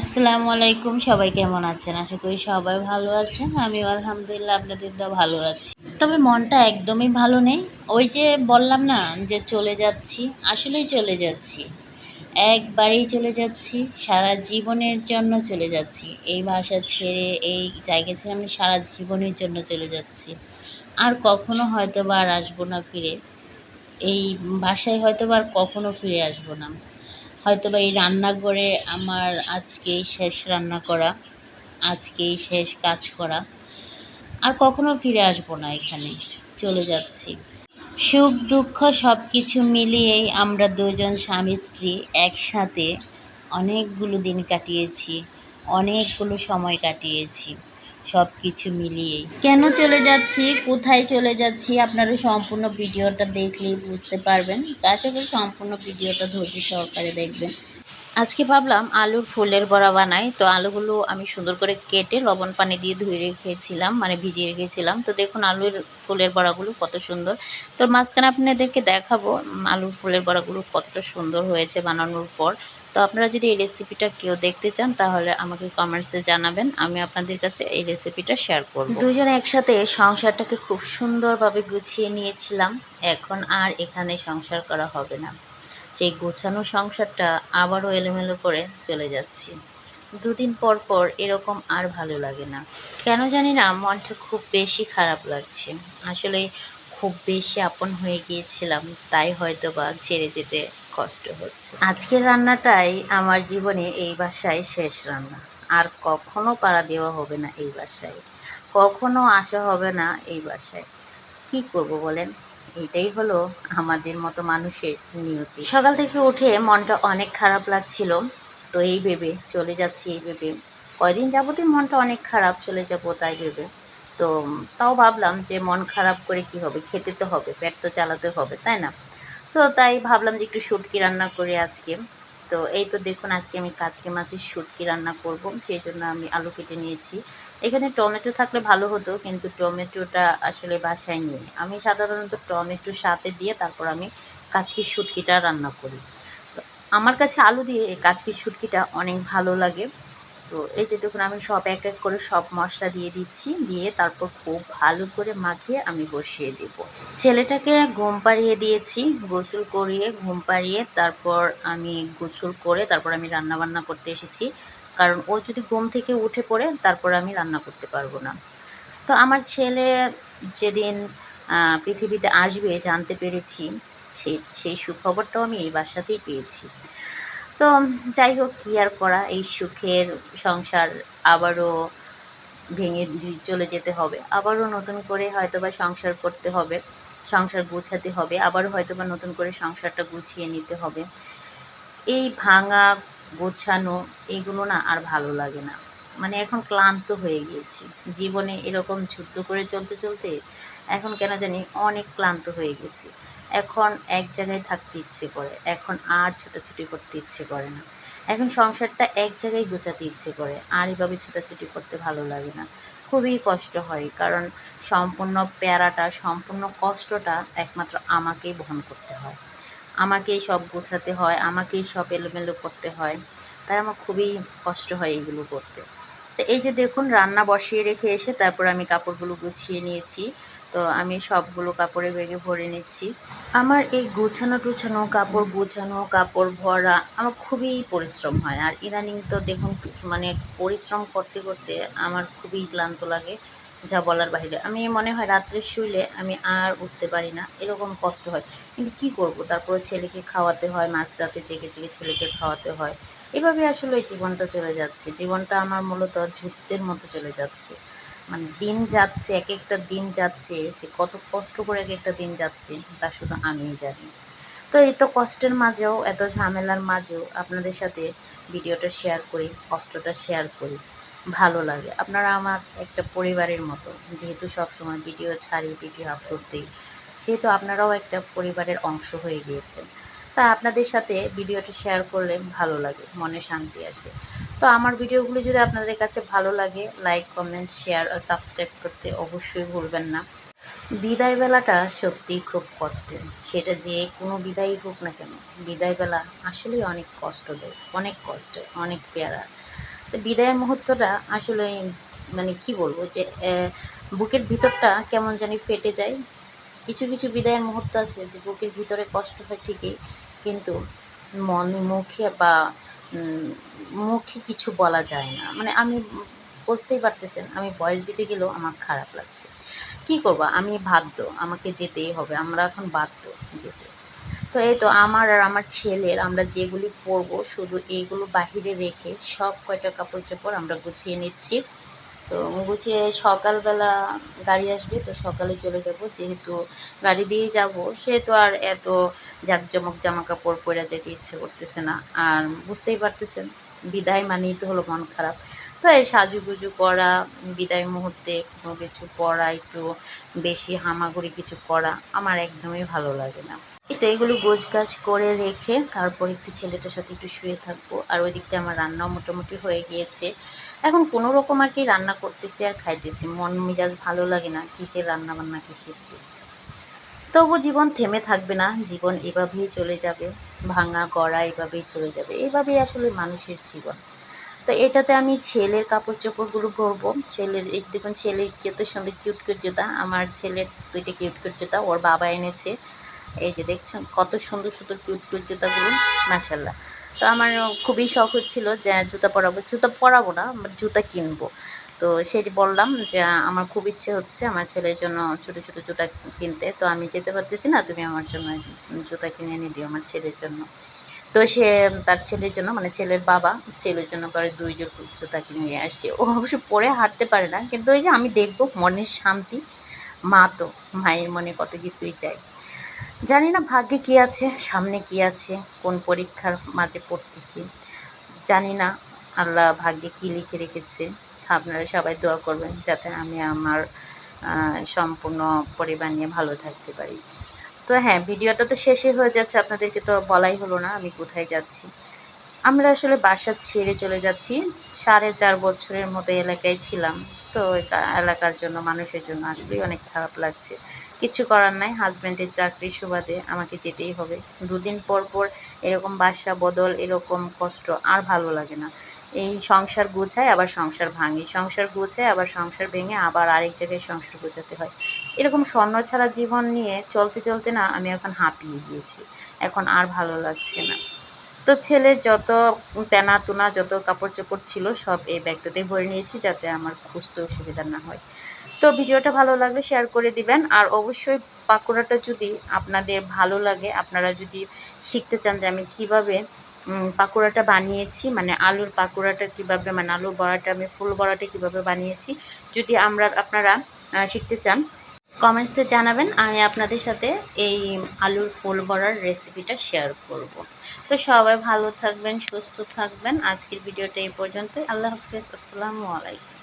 আসসালামু আলাইকুম, সবাই কেমন আছেন? আশা করি সবাই ভালো আছেন। আমিও আলহামদুলিল্লাহ, আপনাদের তো ভালো আছি। তবে মনটা একদমই ভালো নেই। ওই যে বললাম না, যে চলে যাচ্ছি, আসলেই চলে যাচ্ছি। একবারেই চলে যাচ্ছি, সারা জীবনের জন্য চলে যাচ্ছি। এই ভাষা ছেড়ে, এই জায়গা ছেড়ে আমি সারা জীবনের জন্য চলে যাচ্ছি। আর কখনো হয়তো বা আর আসব না ফিরে। এই ভাষায় হয়তো বা আর কখনো ফিরে আসব না। হয়তো বা এই রান্নাঘরে আমার আজকেই শেষ রান্না করা, আজকেই শেষ কাজ করা। আর কখনো ফিরে আসব না এখানে, চলে যাচ্ছি। সুখ, দুঃখ সব কিছু মিলিয়েই আমরা দুজন স্বামী, স্ত্রী একসাথে অনেকগুলো দিন কাটিয়েছি, অনেকগুলো সময় কাটিয়েছি। সব কিছু মিলিয়েই। কেন চলে যাচ্ছি? কোথায় চলে যাচ্ছি? আপনারা সম্পূর্ণ ভিডিওটা দেখলেই বুঝতে পারবেন। আশা করি সম্পূর্ণ ভিডিওটা ধৈর্য সহকারে দেখবেন। আজকে ভাবলাম আলুর ফুলের বড়া বানাই। তো আলুগুলো আমি সুন্দর করে কেটে লবণ পানি দিয়ে ধুয়ে রেখেছিলাম মানে ভিজিয়ে রেখেছিলাম। তো দেখুন আলুর ফুলের বড়াগুলো কত সুন্দর। তো মাঝখানে আপনাদেরকে দেখাবো আলুর ফুলের বড়াগুলো কতটা সুন্দর হয়েছে বানানোর পর। তো আপনারা যদি এই রেসিপিটা কেউ দেখতে চান, তাহলে আমাকে কমেন্টসে জানাবেন। আমি আপনাদের কাছে এই রেসিপিটা শেয়ার করব। দুজন একসাথে সংসারটাকে খুব সুন্দরভাবে গুছিয়ে নিয়েছিলাম। এখন আর এখানে সংসার করা হবে না। সেই গোছানো সংসারটা আবারও এলোমেলো করে চলে যাচ্ছি। দুদিন পর পর এরকম আর ভালো লাগে না। কেন জানি না, মনটা খুব বেশি খারাপ লাগছে। আসলে খুব বেশি আপন হয়ে গিয়েছিলাম, তাই হয়তো বা ছেড়ে যেতে কষ্ট হচ্ছে। আজকের রান্নাটাই আমার জীবনে এই বাসায় শেষ রান্না। আর কখনো পাড়া দেওয়া হবে না এই বাসায়। কখনো আসা হবে না এই বাসায়। কি করব বলেন? এটাই হলো আমাদের মতো মানুষের নিয়তি। সকাল থেকে উঠে মনটা অনেক খারাপ লাগছিল, তো এই ভেবে চলে যাচ্ছি এই ভেবে। কয়দিন যাবতই মনটা অনেক খারাপ, চলে যাব তাই ভেবে। তো তাও ভাবলাম যে মন খারাপ করে কি হবে? খেতে তো হবে, পেট তো চালাতে হবে, তাই না? তো তাই ভাবলাম যে একটু শুটকি রান্না করে আজকে। তো এই তো দেখুন আজকে আমি কাচকে মাছের শুটকি রান্না করব, সেই জন্য আমি আলু কেটে নিয়েছি। এখানে টমেটো থাকলে ভালো হতো, কিন্তু টমেটোটা আসলে বাসায় নিয়ে আমি সাধারণত টমেটো সাথে দিয়ে তারপর আমি কাচকির শুটকিটা রান্না করি। আমার কাছে আলু দিয়ে কাচকির শুটকিটা অনেক ভালো লাগে। তো এই যে দেখুন, আমি সব এক এক করে সব মশলা দিয়ে দিচ্ছি, দিয়ে তারপর খুব ভালো করে মাখিয়ে আমি বসিয়ে দেব। ছেলেটাকে ঘুম পাড়িয়ে দিয়েছি, গোসল করিয়ে, ঘুম পাড়িয়ে তারপর আমি গোসল করে তারপর আমি রান্না বান্না করতে এসেছি। কারণ ও যদি ঘুম থেকে উঠে পড়ে, তারপর আমি রান্না করতে পারব না। তো আমার ছেলে যেদিন পৃথিবীতে আসবে জানতে পেরেছি সেই সেই সুখবরটাও আমি এই বাসাতেই পেয়েছি। তো যাই হোক, কী আর করা? এই সুখের সংসার আবারও ভেঙে চলে যেতে হবে। আবারও নতুন করে হয়তো বা সংসার করতে হবে, সংসার গোছাতে হবে, আবারও হয়তো বা নতুন করে সংসারটা গুছিয়ে নিতে হবে। এই ভাঙা, গোছানো এগুলো না আর ভালো লাগে না। মানে এখন ক্লান্ত হয়ে গিয়েছি। জীবনে এরকম যুদ্ধ করে চলতে চলতে এখন কেন জানি অনেক ক্লান্ত হয়ে গেছি। এখন এক জায়গায় থাকতে ইচ্ছে করে, এখন আর ছোটাছুটি করতে ইচ্ছে করে না। এখন সংসারটা এক জায়গায় গোছাতে ইচ্ছে করে, আর এভাবে ছোটাছুটি করতে ভালো লাগে না। খুবই কষ্ট হয়, কারণ সম্পূর্ণ প্যারাটা, সম্পূর্ণ কষ্টটা একমাত্র আমাকেই বহন করতে হয়। আমাকেই সব গোছাতে হয়, আমাকেই সব এলোমেলো করতে হয়। তাই আমার খুবই কষ্ট হয় এগুলো করতে। তো এই যে দেখুন, রান্না বসিয়ে রেখে এসে তারপর আমি কাপড়গুলো গুছিয়ে নিয়েছি। তো আমি সবগুলো কাপড়ে ব্যাগে ভরে নিচ্ছি। আমার এই গোছানো টুছানো কাপড়, গোছানো কাপড় ভরা আমার খুবই পরিশ্রম হয়। আর ইদানিং তো দেখুন মানে পরিশ্রম করতে করতে আমার খুবই ক্লান্ত লাগে যা বলার বাইরে। আমি মনে হয় রাত্রে শুইলে আমি আর উঠতে পারি না, এরকম কষ্ট হয়। কিন্তু কি করব? তারপরে ছেলেকে খাওয়াতে হয় মাঝরাতে জেগে জেগে ছেলেকে খাওয়াতে হয়। এভাবে আসলে জীবনটা চলে যাচ্ছে। জীবনটা আমার মূলত যুদ্ধের মতো চলে যাচ্ছে। মানে দিন যাচ্ছে এক একটা দিন যাচ্ছে, যে কত কষ্ট করে এক একটা দিন যাচ্ছে, তা শুধু আমিই জানি। তো এই তো কষ্টের মাঝেও, এত ঝামেলার মাঝেও আপনাদের সাথে ভিডিওটা শেয়ার করি, কষ্টটা শেয়ার করি। ভালো লাগে। আপনারা আমার একটা পরিবারের মতো, যেহেতু সবসময় ভিডিও ছাড়ি, ভিডিও আপলোড দিই, সেহেতু আপনারাও একটা পরিবারের অংশ হয়ে গিয়েছেন। তা আপনাদের সাথে ভিডিওটা শেয়ার করলে ভালো লাগে, মনে শান্তি আসে। তো আমার ভিডিওগুলি যদি আপনাদের কাছে ভালো লাগে লাইক কমেন্ট শেয়ার আর সাবস্ক্রাইব করতে অবশ্যই ভুলবেন না। বিদায় বেলাটা সত্যিই খুব কষ্টের, সেটা যে কোনো বিদায়ই হোক না কেন বিদায় বেলা আসলেই অনেক কষ্ট দেয়, অনেক কষ্ট, অনেক পেয়ারা। তো বিদায়ের মুহূর্তটা আসলে মানে কি বলব যে বুকের ভিতরটা কেমন জানি ফেটে যায়। কিছু কিছু বিদায়ের মুহূর্ত আছে যে বুকের ভিতরে কষ্ট হয় ঠিকই কিন্তু মনে, মুখে বা মুখে কিছু বলা যায় না। মানে আমি বুঝতেই পারতেছেন, আমি বয়স দিতে গেলেও আমার খারাপ লাগছে। কি করব? আমি বাধ্য, আমাকে যেতেই হবে। আমরা এখন বাধ্য যেতে। তো এই তো আমার আর আমার ছেলের আমরা যেগুলি পরবো, শুধু এইগুলো বাহিরে রেখে সব কয়টা কাপড় চোপড় আমরা গুছিয়ে নিচ্ছি। তো গুছিয়ে সকালবেলা গাড়ি আসবে, তো সকালে চলে যাব। যেহেতু গাড়ি দিয়েই যাব, সেহেতু আর এত জাঁকজমক জামা কাপড় পরে যেতে ইচ্ছে করতেছে না। আর বুঝতেই পারতেছেন, বিদায় মানেই তো হলো মন খারাপ। তো এই সাজুগুজু করা, বিদায় মুহূর্তে কোনো কিছু পরা একটু বেশি হামাগুড়ি কিছু করা, আমার একদমই ভালো লাগে না। তো এগুলো গোছ গাছ করে রেখে তারপর একটু ছেলেটার সাথে একটু শুয়ে থাকব। আর ওই দিকটা আমার রান্নাও মোটামুটি হয়ে গিয়েছে। এখন কোনো রকম আর কি রান্না করতেছি আর খাইতেছি। মন মেজাজ ভালো লাগে না কিসের রান্না বান্না কিসের কি? তবু জীবন থেমে থাকবে না। জীবন এভাবেই চলে যাবে। ভাঙা, গড়া এভাবেই চলে যাবে। এভাবেই আসলে মানুষের জীবন। তো এটাতে আমি ছেলের কাপড় চোপড়গুলো পরবো ছেলের এই দেখুন, ছেলের কত সুন্দর কিউট কিউট জুতা। আমার ছেলের দুইটা কিউট কিউট জুতা। ওর বাবা এনেছে। এই যে দেখছেন, কত সুন্দর সুন্দর কিউট কিউট জুতাগুলো মাসাল্লাহ তো আমার খুবই শখ হচ্ছিল যে জুতা পরাবো জুতা পরাবো না জুতা কিনবো। তো সেটি বললাম যে আমার খুব ইচ্ছে হচ্ছে আমার ছেলের জন্য ছোটো ছোটো জুতা কিনতে। তো আমি যেতে পারতেছি না, তুমি আমার জন্য জুতা কিনে এনে দিও আমার ছেলের জন্য। তো সে তার ছেলের জন্য মানে ছেলের বাবা, ছেলের জন্য করে দুই জোর জুতা কিনে নিয়ে আসছে। ও অবশ্য পরে হাঁটতে পারে না, কিন্তু ওই যে আমি দেখব মনের শান্তি, মা তো, মায়ের মনে কত কিছুই চাই জানি না ভাগ্যে কী আছে, সামনে কী আছে, কোন পরীক্ষার মাঝে পড়তেছি। জানি না, আল্লাহ ভাগ্যে কী লিখে রেখেছে। আপনারা সবাই দোয়া করবেন যাতে আমি আমার সম্পূর্ণ পরিবার নিয়ে ভালো থাকতে পারি। তো হ্যাঁ ভিডিওটা তো শেষই হয়ে যাচ্ছে, আপনাদেরকে তো বলাই হলো না আমি কোথায় যাচ্ছি। আমরা আসলে বাসা ছেড়ে চলে যাচ্ছি। সাড়ে চার বছরের মতো এলাকায় ছিলাম। তো এলাকার জন্য, মানুষের জন্য আসলেই অনেক খারাপ লাগছে। কিছু করার নাই হাজব্যান্ডের চাকরি সুবাদে আমাকে যেতেই হবে। দুদিন পর পর এরকম বাসা বদল, এরকম কষ্ট আর ভালো লাগে না। এই সংসার গুছায়, আবার সংসার ভাঙি। সংসার গুছায়, আবার সংসার ভেঙে, আবার আরেক জায়গায় সংসার গোছাতে হয়। এরকম স্বর্ণ ছাড়া জীবন নিয়ে চলতে চলতে না, আমি এখন হাঁপিয়ে গিয়েছি। এখন আর ভালো লাগছে না। তো ছেলের যত তেনা তুনা যত কাপড় চোপড় ছিল সব এই ব্যাগটাতে ভরে নিয়েছি যাতে আমার খুঁজতে অসুবিধা না হয়। তো ভিডিওটা ভালো লাগলে শেয়ার করে দিবেন। আর অবশ্যই পাকোড়াটা যদি আপনাদের ভালো লাগে, আপনারা যদি শিখতে চান যে আমি কীভাবে পাকোড়াটা বানিয়েছি মানে আলুর পাকোড়াটা কীভাবে মানে আলুর বড়াটা, আমি ফুল বড়াটা কীভাবে বানিয়েছি, যদি আমরা, আপনারা শিখতে চান কমেন্টসে জানাবেন, আমি আপনাদের সাথে এই আলুর ফুল বড়ার রেসিপিটা শেয়ার করব। তো সবাই ভালো থাকবেন, সুস্থ থাকবেন। আজকের ভিডিওটা এই পর্যন্তই। আল্লাহ হাফিজ। আসসালামু আলাইকুম।